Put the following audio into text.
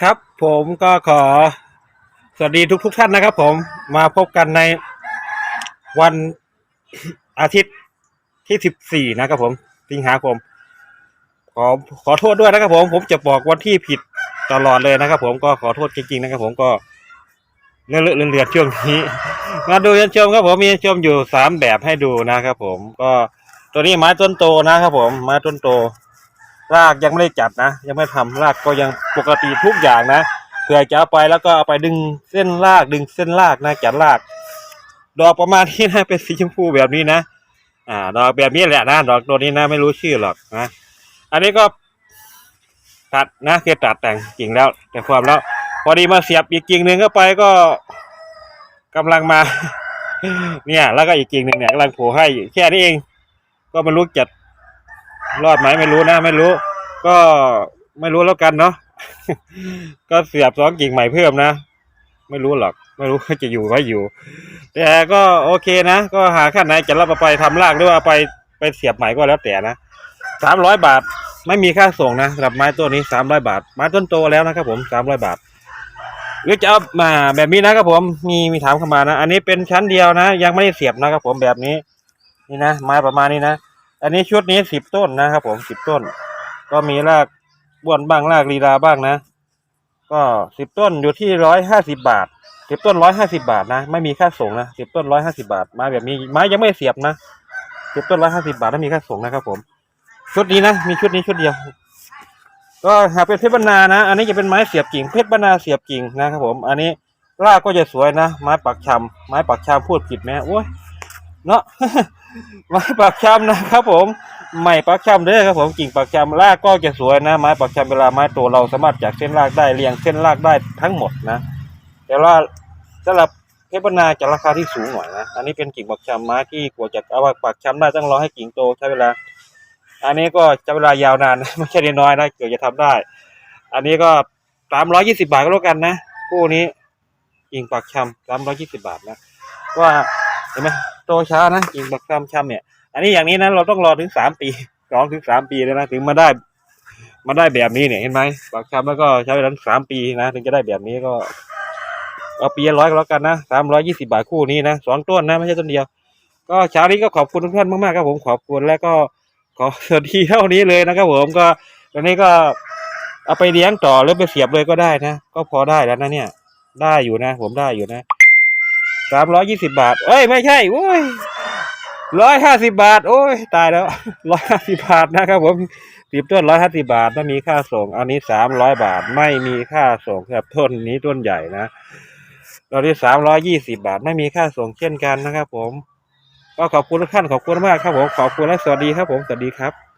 ครับผมก็ขอสวัสดีทุกทุกๆท่านนะครับ ผมมาพบกันในวันอาทิตย์ที่สิบสี่นะครับ ผมสิงหาคมขอขอโทษด้วยนะครับ ผม ผมจะบอกวันที่ผิดตลอดเลยนะครับ ผมก็ขอโทษจริงๆนะครับ ผมก็เลื่อนเลื่อนเลือนๆช่วงนี้ มาดูยันชมครับผมมีชมอยู่สามแบบให้ดูนะครับ ผมก็ตัวนี้ไม้ต้นโตนะครับ ผมไม้ต้นโต รากยังไม่ได้จัดนะ ยังไม่ทำรากก็ยังปกติทุกอย่างนะเผื่อจะเอาไปแล้วก็เอาไปดึงเส้นรากดึงเส้นรากนะจัดราก ดอกประมาณนี้นะเป็นสีชมพูแบบนี้นะ อ่า ดอกแบบนี้แหละนะดอกตัวนี้นะไม่รู้ชื่อหรอกนะอันนี้ก็ตัดนะคือตัดแต่งกิ่งแล้ว แต่ความแล้ว พอดีมาเสียบอีกกิ่งหนึ่งเข้าไปก็กำลังมา เนี่ย แล้วก็อีกกิ่งหนึ่งเนี่ยกำลังโผล่ให้อยู่แค่นี้เอง ก็ไม่รู้จะ รอดไหมไม่รู้นะ ไม่รู้ ก็ไม่รู้แล้วกันเนาะก็เสียบสองกิ่งใหม่เพิ่มนะ ไม่รู้หรอก ไม่รู้ว่าจะอยู่ไว้อยู่ แต่ก็โอเคนะ ก็หาขั้นไหนจะรับไปทำรากหรือว่าเอาไปไปเสียบใหม่ก็แล้วแต่นะสามร้อยบาทไม่มีค่าส่งนะสำหรับไม้ต้นนี้สามร้อยบาท ไม้ต้นโตแล้วนะครับผมสามร้อยบาทหรือจะเอามาแบบนี้นะครับผมมีมีถามเข้ามานะ อันนี้เป็นชั้นเดียวนะ ยังไม่ได้เสียบนะครับผมแบบนี้ นี่นะไม้ประมาณนี้นะ อันนี้ชุดนี้สิบต้นนะครับผมสิบต้น ก็มีรากบ้วนบ้างรากลีลาบ้างนะ ก็สิบต้นอยู่ที่ร้อยห้าสิบาทสิบต้นร้อยห้าสิบาทนะ ไม่มีค่าส่งนะสิบต้นร้อยห้าสิบาทม้แบบนี้ไม้ยังไม่เสียบนะสิบต้นร้อยห้าสิบาทไม่มีค่าส่งนะครับผม ชุดนี้นะมีชุดนี้ชุดเดียว ก็หากเป็นเพชรบรรณานะ อันนี้จะเป็นไม้เสียบกิ่งเพชรบรรณาเสียบกิ่งนะครับผม อันนี้รากก็จะสวยนะ ไม้ปักชำไม้ปักชำพูดผิดไหมโอ้ยเนาะ ไม้ปักชำนะครับผมไม่ปักชำเด้อครับผมกิ่งปักชำรากก็จะสวยนะไม้ปักชำเวลาไม้โตเราสามารถจากเส้นรากได้เรียงเส้นรากได้ทั้งหมดนะ แต่ว่าสำหรับเพชรบรรณาจะราคาที่สูงหน่อยนะอันนี้เป็นกิ่งปักชำไม้ที่กว่าจะเอามาปักชำได้ต้องรอให้กิ่งโตใช้เวลา อันนี้ก็ใช้เวลายาวนานไม่ใช่น้อยนะเกี่ยวจะทำได้ อันนี้ก็สามร้อยยี่สิบาทก็แล้วกันนะคู่นี้กิ่งปักชำสามร้อยยี่สิบาทนะว่า เห็นไหมโตช้านะกิ่งปักชำช้ำเนี่ย อันนี้อย่างนี้นะเราต้องรอถึงสามปีสองถึงสามปีเลยนะถึงมาได้มาได้แบบนี้เนี่ยเห็นไหมปักช้ำแล้วก็ใช้เวลาสามปีนะถึงจะได้แบบนี้ก็เอาปีละร้อยก็แล้วกันนะสามร้อยยี่สิบาทคู่นี้นะสองต้นนะไม่ใช่ต้นเดียว ก็เช้านี้ก็ขอบคุณทุกท่านมากๆครับผมขอบคุณและก็ขอสวัสดีเท่านี้เลยนะครับผมก็ตอนนี้ก็เอาไปเลี้ยงต่อหรือไปเสียบเลยก็ได้นะ ก็พอได้แล้วนะเนี่ย ได้อยู่นะ ผมได้อยู่นะ สามร้อยยี่สิบาท เอ้ย ไม่ใช่โอ้ยร้อยห้าสิบาท โอ้ย ตายแล้วร้อยห้าสิบาทนะครับผมสิบต้นร้อยห้าสิบาทไม่มีค่าส่ง อันนี้สามร้อยบาทไม่มีค่าส่งครับต้นนี้ต้นใหญ่นะตอนนี้สามร้อยยี่สิบาทไม่มีค่าส่งเช่นกันนะครับผม ก็ขอบคุณทุกท่านขอบคุณมากครับผมขอบคุณและสวัสดีครับผมสวัสดีครับ